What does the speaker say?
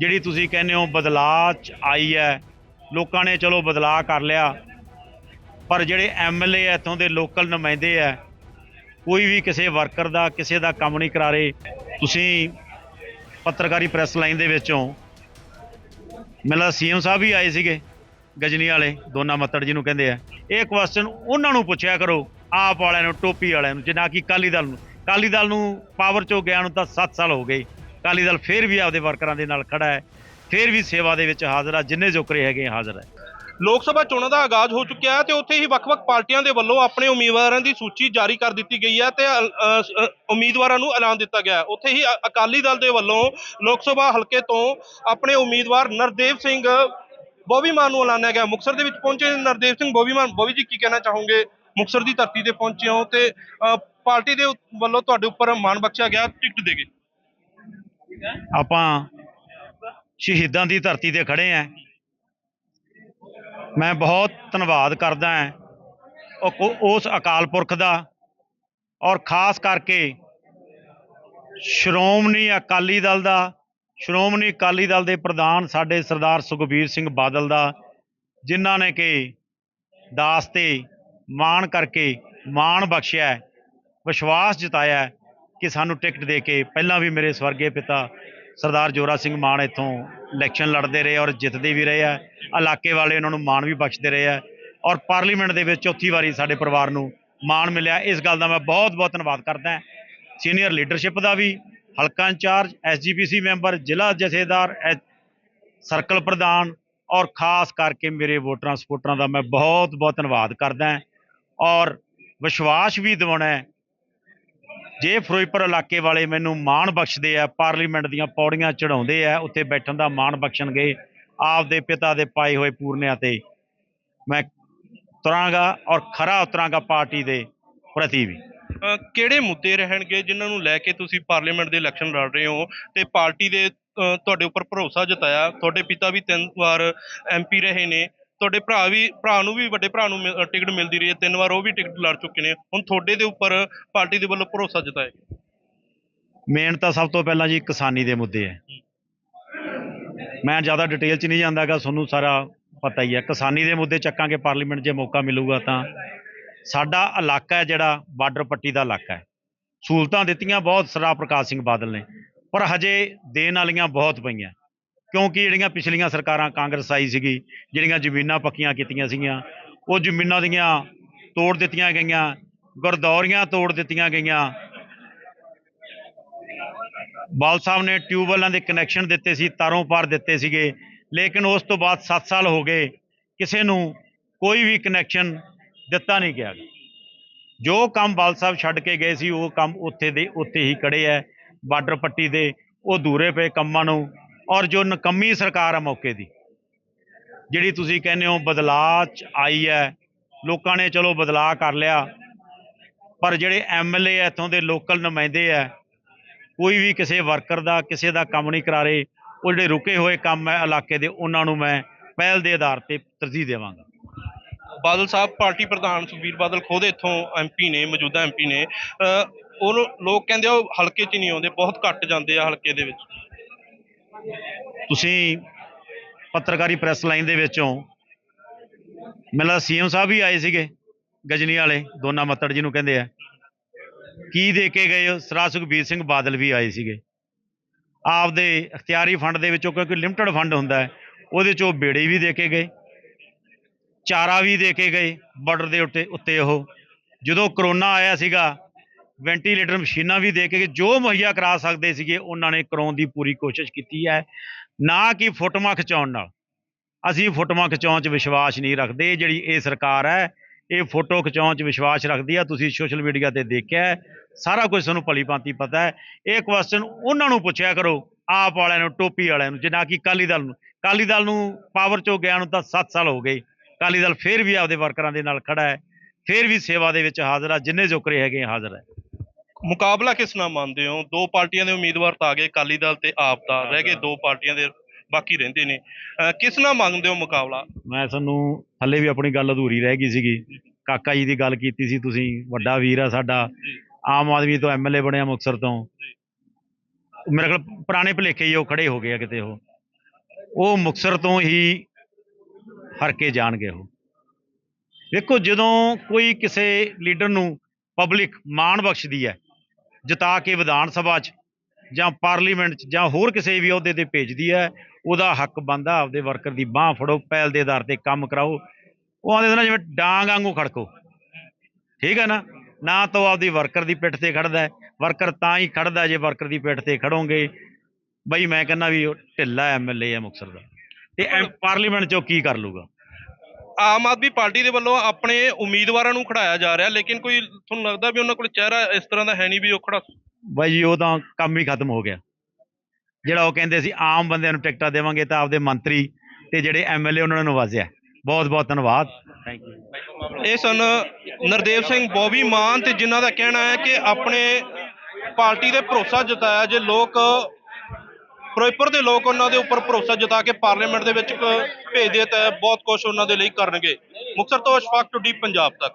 ਜਿਹੜੀ ਤੁਸੀਂ ਕਹਿੰਦੇ ਹੋ ਬਦਲਾਅ ਚ ਆਈ ਹੈ, ਲੋਕਾਂ ਨੇ ਚਲੋ ਬਦਲਾਅ ਕਰ ਲਿਆ, ਪਰ ਜਿਹੜੇ ਐਮਐਲਏ ਇੱਥੋਂ ਦੇ ਲੋਕਲ ਨੁਮਾਇੰਦੇ ਆ, ਕੋਈ ਵੀ ਕਿਸੇ ਵਰਕਰ ਦਾ, ਕਿਸੇ ਦਾ ਕੰਮ ਨਹੀਂ ਕਰਾ ਰਹੇ। ਤੁਸੀਂ ਪੱਤਰਕਾਰੀ ਪ੍ਰੈਸ ਲਾਈਨ ਦੇ ਵਿੱਚੋਂ ਮੇਲਾ ਸੀਐਮ ਸਾਹਿਬ ਵੀ ਆਏ ਸੀਗੇ ਗਜਨੀ ਵਾਲੇ, ਦੋਨਾ ਮੱਤੜ ਜੀ ਨੂੰ ਕਹਿੰਦੇ ਆ। ਇਹ ਕੁਐਸਚਨ ਉਹਨਾਂ ਨੂੰ ਪੁੱਛਿਆ ਕਰੋ, ਆਪ ਵਾਲਿਆਂ ਨੂੰ, ਟੋਪੀ ਵਾਲਿਆਂ ਨੂੰ ਜਿਨਾ ਕਿ ਕਾਲੀ ਦਲ ਨੂੰ। ਕਾਲੀ ਦਲ ਨੂੰ ਪਾਵਰ ਚੋਂ ਗਿਆ ਨੂੰ ਤਾਂ 7 ਸਾਲ ਹੋ ਗਏ। ਅਕਾਲੀ ਦਲ ਫੇਰ ਵੀ ਆਪਦੇ ਵਰਕਰਾਂ ਦੇ ਨਾਲ ਖੜਾ ਹੈ, ਫੇਰ ਵੀ ਸੇਵਾ ਦੇ ਵਿੱਚ ਹਾਜ਼ਰ ਆ, ਜਿੰਨੇ ਜੋਕਰੇ ਹੈਗੇ ਹਾਜ਼ਰ ਹੈ ਲੋਕ ਸਭਾ ਚੋਣਾਂ ਦਾ ਆਗਾਜ਼ ਹੋ ਚੁੱਕਿਆ ਹੈ ਤੇ ਉੱਥੇ ਹੀ ਵੱਖ-ਵੱਖ ਪਾਰਟੀਆਂ ਦੇ ਵੱਲੋਂ ਆਪਣੇ ਉਮੀਦਵਾਰਾਂ ਦੀ ਸੂਚੀ ਜਾਰੀ ਕਰ ਦਿੱਤੀ ਗਈ ਹੈ ਤੇ ਉਮੀਦਵਾਰਾਂ ਨੂੰ ਐਲਾਨ ਦਿੱਤਾ ਗਿਆ ਹੈ। ਉੱਥੇ ਹੀ ਅਕਾਲੀ ਦਲ ਦੇ ਵੱਲੋਂ ਲੋਕ ਸਭਾ ਹਲਕੇ ਤੋਂ ਆਪਣੇ ਉਮੀਦਵਾਰ ਨਰਦੇਵ ਸਿੰਘ ਬੋਬੀ ਮਾਨ ਨੂੰ ਐਲਾਨਿਆ ਗਿਆ। ਮੁਕਸਰ ਦੇ ਵਿੱਚ ਪਹੁੰਚੇ ਨਰਦੇਵ ਸਿੰਘ ਬੋਬੀ ਮਾਨ ਬੋਬੀ ਜੀ ਕੀ ਕਹਿਣਾ ਚਾਹੋਗੇ? ਮੁਕਸਰ ਦੀ ਧਰਤੀ ਤੇ ਪਹੁੰਚੇ ਹੋ ਤੇ ਪਾਰਟੀ ਦੇ ਵੱਲੋਂ ਤੁਹਾਡੇ ਉੱਪਰ ਮਾਣ ਬਖਸ਼ਿਆ ਗਿਆ, ਟਿਕਟ ਦੇ ਕੇ। ਆਪਾਂ ਸ਼ਹੀਦਾਂ ਦੀ ਧਰਤੀ ਤੇ ਖੜੇ ਆਂ। ਮੈਂ ਬਹੁਤ ਧੰਨਵਾਦ ਕਰਦਾ ਹਾਂ ਉਸ ਅਕਾਲ ਪੁਰਖ ਦਾ ਔਰ ਖਾਸ ਕਰਕੇ ਸ਼੍ਰੋਮਣੀ ਅਕਾਲੀ ਦਲ ਦਾ, ਸ਼੍ਰੋਮਣੀ ਅਕਾਲੀ ਦਲ ਦੇ ਪ੍ਰਧਾਨ ਸਾਡੇ ਸਰਦਾਰ ਸੁਖਬੀਰ ਸਿੰਘ ਬਾਦਲ ਦਾ, ਜਿਨ੍ਹਾਂ ਨੇ ਕਿ ਦਾਸ ਤੇ ਮਾਣ ਕਰਕੇ ਮਾਣ ਬਖਸ਼ਿਆ, ਵਿਸ਼ਵਾਸ ਜਤਾਇਆ। ਕਿ ਸਾਨੂੰ ਟਿਕਟ ਦੇ ਕੇ ਪਹਿਲਾਂ ਵੀ ਮੇਰੇ ਸਵਰਗੇ ਪਿਤਾ ਸਰਦਾਰ ਜੋਰਾ ਸਿੰਘ ਮਾਨ ਇੱਥੋਂ ਇਲੈਕਸ਼ਨ ਲੜਦੇ ਰਹੇ ਔਰ ਜਿੱਤਦੇ ਵੀ ਰਹੇ ਆ। ਇਲਾਕੇ ਵਾਲੇ ਉਹਨਾਂ ਨੂੰ ਮਾਣ ਵੀ ਬਖਸ਼ਦੇ ਰਹੇ ਆ ਔਰ ਪਾਰਲੀਮੈਂਟ ਦੇ ਵਿੱਚ ਚੌਥੀ ਵਾਰੀ ਸਾਡੇ ਪਰਿਵਾਰ ਨੂੰ ਮਾਣ ਮਿਲਿਆ। ਇਸ ਗੱਲ ਦਾ ਮੈਂ ਬਹੁਤ ਬਹੁਤ ਧੰਨਵਾਦ ਕਰਦਾ ਸੀਨੀਅਰ ਲੀਡਰਸ਼ਿਪ ਦਾ ਵੀ, ਹਲਕਾ ਇੰਚਾਰਜ ਐਸਜੀਪੀਸੀ ਮੈਂਬਰ ਜ਼ਿਲ੍ਹਾ ਜਥੇਦਾਰ, ਐ- ਸਰਕਲ ਪ੍ਰਧਾਨ ਔਰ ਖਾਸ ਕਰਕੇ ਮੇਰੇ ਵੋਟਰਾਂ ਸਪੋਰਟਰਾਂ ਦਾ ਮੈਂ ਬਹੁਤ ਬਹੁਤ ਧੰਨਵਾਦ ਕਰਦਾ ਔਰ ਵਿਸ਼ਵਾਸ ਵੀ ਦਿਵਾਉਣਾ ਜੇ ਫਿਰੋਜ਼ਪੁਰ ਇਲਾਕੇ ਵਾਲੇ ਮੈਨੂੰ ਮਾਣ ਬਖਸ਼ਦੇ ਆ ਪਾਰਲੀਮੈਂਟ ਦੀਆਂ ਪੌੜੀਆਂ ਚੜਾਉਂਦੇ ਆ ਉੱਥੇ ਬੈਠਣ ਦਾ ਮਾਣ ਬਖਸ਼ਣਗੇ ਆਪਦੇ ਪਿਤਾ ਦੇ ਪਾਏ ਹੋਏ ਪੂਰਨਿਆਂ ਤੇ ਮੈਂ ਤੁਰਾਂਗਾ ਔਰ ਖਰਾ ਉਤਰਾਂਗਾ ਪਾਰਟੀ ਦੇ ਪ੍ਰਤੀ ਵੀ। ਅ, ਕਿਹੜੇ ਮੁੱਦੇ ਰਹਿਣਗੇ ਜਿਨ੍ਹਾਂ ਨੂੰ ਲੈ ਕੇ ਤੁਸੀਂ ਪਾਰਲੀਮੈਂਟ ਦੇ ਇਲੈਕਸ਼ਨ ਲੜ ਰਹੇ ਹੋ ਤੇ ਪਾਰਟੀ ਦੇ ਅ, ਤੁਹਾਡੇ ਉੱਪਰ ਭਰੋਸਾ ਜਤਾਇਆ? ਤੁਹਾਡੇ ਪਿਤਾ ਵੀ ਤਿੰਨ ਵਾਰ ਐਮਪੀ ਰਹੇ ਨੇ ਤੁਹਾਡੇ ਭਰਾ ਵੀ ਭਰਾ ਨੂੰ ਵੀ ਵੱਡੇ ਭਰਾ ਨੂੰ ਮਿਲ- ਅ, ਟਿਕਟ ਮਿਲਦੀ ਰਹੀ ਹੈ। ਤਿੰਨ ਵਾਰ ਉਹ ਵੀ ਟਿਕਟ ਲੜ ਚੁੱਕੇ ਨੇ। ਹੁਣ ਤੁਹਾਡੇ ਦੇ ਉੱਪਰ ਪਾਰਟੀ ਦੇ ਵੱਲੋਂ ਭਰੋਸਾ ਜਤਾਇਆ ਗਿਆ। ਮੇਨ ਤਾਂ ਸਭ ਤੋਂ ਪਹਿਲਾਂ ਜੀ ਕਿਸਾਨੀ ਦੇ ਮੁੱਦੇ ਹੈ। ਮੈਂ ਜ਼ਿਆਦਾ ਡਿਟੇਲ 'ਚ ਨਹੀਂ ਜਾਂਦਾਗਾ ਤੁਹਾਨੂੰ ਸਾਰਾ ਪਤਾ ਹੀ ਹੈ। ਕਿਸਾਨੀ ਦੇ ਮੁੱਦੇ ਚੱਕਾਂਗੇ ਪਾਰਲੀਮੈਂਟ 'ਜੇ ਮੌਕਾ ਮਿਲੂਗਾ ਤਾਂ। ਸਾਡਾ ਇਲਾਕਾ ਹੈ ਜਿਹੜਾ ਬਾਰਡਰ ਪੱਟੀ ਦਾ ਇਲਾਕਾ ਹੈ। ਸਹੂਲਤਾਂ ਦਿੱਤੀਆਂ ਬਹੁਤ ਸਰਦਾਰ ਪ੍ਰਕਾਸ਼ ਸਿੰਘ ਬਾਦਲ ਨੇ। ਪਰ ਹਜੇ ਦੇਣ ਵਾਲੀਆਂ ਬਹੁਤ ਪਈਆਂ। ਕਿਉਂਕਿ ਜਿਹੜੀਆਂ ਪਿਛਲੀਆਂ ਸਰਕਾਰਾਂ ਕਾਂਗਰਸ ਆਈ ਸੀਗੀ, ਜਿਹੜੀਆਂ ਜ਼ਮੀਨਾਂ ਪੱਕੀਆਂ ਕੀਤੀਆਂ ਸੀਗੀਆਂ, ਉਹ ਜ਼ਮੀਨਾਂ ਦੀਆਂ ਤੋੜ ਦਿੱਤੀਆਂ ਗਈਆਂ, ਗੁਰਦੌਰੀਆਂ ਤੋੜ ਦਿੱਤੀਆਂ ਗਈਆਂ। ਬਾਲ ਸਾਹਿਬ ਨੇ ਟਿਊਬਵੈੱਲਾਂ ਦੇ ਕਨੈਕਸ਼ਨ ਦਿੱਤੇ ਸੀ, ਤਾਰੋਂ ਪਾਰ ਦਿੱਤੇ ਸੀਗੇ, ਲੇਕਿਨ ਉਸ ਤੋਂ ਬਾਅਦ 7 ਸਾਲ ਹੋ ਗਏ, ਕਿਸੇ ਨੂੰ ਕੋਈ ਵੀ ਕਨੈਕਸ਼ਨ ਦਿੱਤਾ ਨਹੀਂ ਗਿਆ। ਜੋ ਕੰਮ ਬਾਲ ਸਾਹਿਬ ਛੱਡ ਕੇ ਗਏ ਸੀ, ਉਹ ਕੰਮ ਉੱਥੇ ਦੇ, ਉੱਥੇ ਹੀ ਖੜੇ ਹੈ ਬਾਰਡਰ ਪੱਟੀ ਦੇ, ਉਹ ਦੂਰੇ ਪਏ ਕੰਮਾਂ ਨੂੰ। ਔਰ ਜੋ ਨਕੰਮੀ ਸਰਕਾਰ ਹੈ ਮੌਕੇ ਦੀ, ਜਿਹੜੀ ਤੁਸੀਂ ਕਹਿੰਦੇ ਹੋ ਬਦਲਾਅ ਚ ਆਈ ਹੈ, ਲੋਕਾਂ ਨੇ ਚਲੋ ਬਦਲਾਅ ਕਰ ਲਿਆ, ਪਰ ਜਿਹੜੇ ਐਮਐਲਏ ਇੱਥੋਂ ਦੇ ਲੋਕਲ ਨੁਮਾਇੰਦੇ ਆ, ਕੋਈ ਵੀ ਕਿਸੇ ਵਰਕਰ ਦਾ, ਕਿਸੇ ਦਾ ਕੰਮ ਨਹੀਂ ਕਰਾ ਰਹੇ, ਉਹ ਜਿਹੜੇ ਰੁਕੇ ਹੋਏ ਕੰਮ ਹੈ ਇਲਾਕੇ ਦੇ, ਉਹਨਾਂ ਨੂੰ ਮੈਂ ਪਹਿਲ ਦੇ ਆਧਾਰ ਤੇ ਤਰਜੀਹ ਦੇਵਾਂਗਾ। ਬਾਦਲ ਸਾਹਿਬ, ਪਾਰਟੀ ਪ੍ਰਧਾਨ ਸੁਖਬੀਰ ਬਾਦਲ ਖੁਦ ਇੱਥੋਂ ਐਮਪੀ ਨੇ, ਮੌਜੂਦਾ ਐਮਪੀ ਨੇ ਉਹ ਲੋਕ ਕਹਿੰਦੇ ਆ ਉਹ ਹਲਕੇ 'ਚ ਨਹੀਂ ਆਉਂਦੇ, ਬਹੁਤ ਘੱਟ ਜਾਂਦੇ ਆ ਹਲਕੇ ਦੇ ਵਿੱਚ। ਤੁਸੀਂ ਪੱਤਰਕਾਰੀ ਪ੍ਰੈਸ ਲਾਈਨ ਦੇ ਵਿੱਚੋਂ ਮੇਲਾ ਸੀਐਮ ਸਾਹਿਬ ਵੀ ਆਏ ਸੀਗੇ, ਗਜਨੀ ਵਾਲੇ, ਦੋਨਾ ਮੱਤੜ ਜੀ ਨੂੰ ਕਹਿੰਦੇ ਆ। ਕੀ ਦੇ ਕੇ ਗਏ ਸਰਾ ਸੁਖਬੀਰ ਸਿੰਘ ਬਾਦਲ ਵੀ ਆਏ ਸੀਗੇ। ਆਪਦੇ ਅਖਤਿਆਰੀ ਫੰਡ ਦੇ ਵਿੱਚੋਂ, ਕਿਉਂਕਿ ਲਿਮਟਿਡ ਫੰਡ ਹੁੰਦਾ ਹੈ, ਉਹਦੇ ਚੋਂ ਬੇੜੇ ਵੀ ਦੇ ਕੇ ਗਏ, ਚਾਰਾ ਵੀ ਦੇ ਕੇ ਗਏ, ਬਾਰਡਰ ਦੇ ਉੱਤੇ ਉੱਤੇ ਉਹ। ਜਦੋਂ ਕਰੋਨਾ ਆਇਆ ਸੀਗਾ ਵੈਂਟੀਲੇਟਰ ਮਸ਼ੀਨਾਂ ਵੀ ਦੇ ਕੇ ਜੋ ਮੁਹੱਈਆ ਕਰਾ ਸਕਦੇ ਸੀਗੇ, ਉਹਨਾਂ ਨੇ ਕਰਾਉਣ ਦੀ ਪੂਰੀ ਕੋਸ਼ਿਸ਼ ਕੀਤੀ ਹੈ। ਨਾ ਕਿ ਫੋਟੋਆਂ ਖਿਚਾਉਣ ਨਾਲ। ਅਸੀਂ ਫੋਟੋਆਂ ਖਿਚਾਉਣ 'ਚ ਵਿਸ਼ਵਾਸ ਨਹੀਂ ਰੱਖਦੇ। ਜਿਹੜੀ ਇਹ ਸਰਕਾਰ ਹੈ, ਇਹ ਫੋਟੋ ਖਿਚਾਉਣ 'ਚ ਵਿਸ਼ਵਾਸ ਰੱਖਦੀ ਆ ਤੁਸੀਂ ਸੋਸ਼ਲ ਮੀਡੀਆ ਤੇ ਦੇਖਿਆ ਸਾਰਾ ਕੁਝ ਤੁਹਾਨੂੰ ਭਲੀ ਭਾਂਤੀ ਪਤਾ ਹੈ। ਇਹ ਕੁਐਸਚਨ ਉਹਨਾਂ ਨੂੰ ਪੁੱਛਿਆ ਕਰੋ, ਆਪ ਵਾਲਿਆਂ ਨੂੰ, ਟੋਪੀ ਵਾਲਿਆਂ ਨੂੰ ਜਿਨਾ ਕਿ ਕਾਲੀ ਦਲ ਨੂੰ। ਕਾਲੀ ਦਲ ਨੂੰ ਪਾਵਰ 'ਚੋਂ ਗਿਆ ਨੂੰ ਤਾਂ 7 ਸਾਲ ਹੋ ਗਏ। ਕਾਲੀ ਦਲ ਫੇਰ ਵੀ ਆਪਦੇ ਵਰਕਰਾਂ ਦੇ ਨਾਲ ਖੜਾ ਹੈ। ਫੇਰ ਵੀ ਸੇਵਾ ਦੇ ਵਿੱਚ ਹਾਜ਼ਰ ਆ ਜਿੰਨੇ ਜੋਕਰੇ ਹੈਗੇ ਹਾਜ਼ਰ ਹੈ। ਮੁਕਾਬਲਾ ਕਿਸ ਨਾਲ ਮੰਨਦੇ ਹੋ? ਦੋ ਪਾਰਟੀਆਂ ਦੇ ਉਮੀਦਵਾਰ ਤਾਂ ਆ ਗਏ ਅਕਾਲੀ ਦਲ ਤੇ ਆਪ ਦਾ ਰਹਿ ਗਏ ਦੋ ਪਾਰਟੀਆਂ ਦੇ ਬਾਕੀ ਰਹਿੰਦੇ ਨੇ। ਕਿਸ ਨਾਲ ਮੰਗਦੇ ਹੋ ਮੁਕਾਬਲਾ? ਮੈਂ ਤੁਹਾਨੂੰ ਥੱਲੇ ਵੀ ਆਪਣੀ ਗੱਲ ਅਧੂਰੀ ਰਹਿ ਗਈ ਸੀਗੀ। ਕਾਕਾ ਜੀ ਦੀ ਗੱਲ ਕੀਤੀ ਸੀ ਤੁਸੀਂ ਵੱਡਾ ਵੀਰ ਆ ਸਾਡਾ ਆਮ ਆਦਮੀ ਤੋਂ ਐਮਐਲਏ ਬਣਿਆ ਮੁਕਤਸਰ ਤੋਂ। ਮੇਰੇ ਕੋਲ ਪੁਰਾਣੇ ਭੁਲੇਖੇ ਹੀ ਉਹ ਖੜੇ ਹੋ ਗਏ ਆ ਕਿਤੇ ਉਹ। ਉਹ ਮੁਕਤਸਰ ਤੋਂ ਹੀ ਹਰ ਕੇ ਜਾਣਗੇ ਉਹ। ਵੇਖੋ ਜਦੋਂ ਕੋਈ ਕਿਸੇ ਲੀਡਰ ਨੂੰ ਪਬਲਿਕ ਮਾਣ ਬਖਸ਼ਦੀ ਹੈ ਜਿਤਾ ਕੇ ਵਿਧਾਨ ਸਭਾ 'ਚ ਜਾਂ ਪਾਰਲੀਮੈਂਟ 'ਚ ਜਾਂ ਹੋਰ ਕਿਸੇ ਵੀ ਅਹੁਦੇ ਤੇ ਭੇਜਦੀ ਹੈ ਉਹਦਾ ਹੱਕ ਬਣਦਾ ਆਪਦੇ ਵਰਕਰ ਦੀ ਬਾਹ ਫੜੋ ਪਹਿਲ ਦੇ ਆਧਾਰ ਤੇ ਕੰਮ ਕਰਾਓ। ਉਹ ਆਂਦੇ ਨਾ ਜਿਵੇਂ ਡਾਂਗ ਵਾਂਗੂ ਖੜਕੋ। ਠੀਕ ਹੈ ਨਾ? ਨਾ ਤਾਂ ਆਪਦੀ ਵਰਕਰ ਦੀ ਪਿੱਠ ਤੇ ਖੜਦਾ ਵਰਕਰ ਤਾਂ ਹੀ ਖੜਦਾ ਜੇ ਵਰਕਰ ਦੀ ਪਿੱਠ ਤੇ ਖੜੋਗੇ। ਬਈ ਮੈਂ ਕਹਿੰਦਾ ਵੀ ਉਹ ਢਿੱਲਾ ਐਮਐਲਏ ਹੈ ਮੁਕਤਸਰ ਦਾ। ਤੇ ਪਾਰਲੀਮੈਂਟ 'ਚ ਕੀ ਕਰ ਲੂਗਾ ਆਮ ਆਦਮੀ ਪਾਰਟੀ ਦੇ ਵੱਲੋਂ ਆਪਣੇ ਉਮੀਦਵਾਰਾਂ ਨੂੰ ਖੜਾਇਆ ਜਾ ਰਿਹਾ ਲੇਕਿਨ ਕੋਈ ਤੁਹਾਨੂੰ ਲੱਗਦਾ ਵੀ ਉਹਨਾਂ ਕੋਲ ਚਿਹਰਾ ਇਸ ਤਰ੍ਹਾਂ ਦਾ ਹੈ ਨਹੀਂ ਵੀ ਉਹ ਖੜਾ ਬਾਈ ਜੀ ਉਹ ਤਾਂ ਕੰਮ ਹੀ ਖਤਮ ਹੋ ਗਿਆ। ਜਿਹੜਾ ਉਹ ਕਹਿੰਦੇ ਸੀ ਆਮ ਬੰਦਿਆਂ ਨੂੰ ਟਿਕਟਾਂ ਦੇਵਾਂਗੇ ਤਾਂ ਆਪਦੇ ਮੰਤਰੀ ਤੇ ਜਿਹੜੇ ਐਮਐਲਏ ਉਹਨਾਂ ਨੂੰ ਨਵਾਜ਼ਿਆ ਬਹੁਤ ਬਹੁਤ ਧੰਨਵਾਦ। ਥੈਂਕ ਯੂ ਇਹ ਸਨ ਨਰਦੇਵ ਸਿੰਘ ਬੋਬੀ ਮਾਨ ਤੇ ਜਿਨ੍ਹਾਂ ਦਾ ਕਹਿਣਾ ਹੈ ਕਿ ਆਪਣੇ ਪਾਰਟੀ ਦੇ ਭਰੋਸਾ ਜਤਾਇਆ ਜੇ ਲੋਕ ਫਿਰੋਜ਼ਪੁਰ ਦੇ ਲੋਕ ਉਹਨਾਂ ਦੇ ਉੱਪਰ ਭਰੋਸਾ ਜਤਾ ਕੇ ਪਾਰਲੀਮੈਂਟ ਦੇ ਵਿੱਚ ਕ- ਭੇਜਦੇ ਤਾਂ ਬਹੁਤ ਕੁਝ ਉਹਨਾਂ ਦੇ ਲਈ ਕਰਨਗੇ। ਮੁਕਤਸਰ ਤੋਂ ਅਸ਼ਫਾਕ ਟੁੱਡੀ, ਪੰਜਾਬ ਤੱਕ।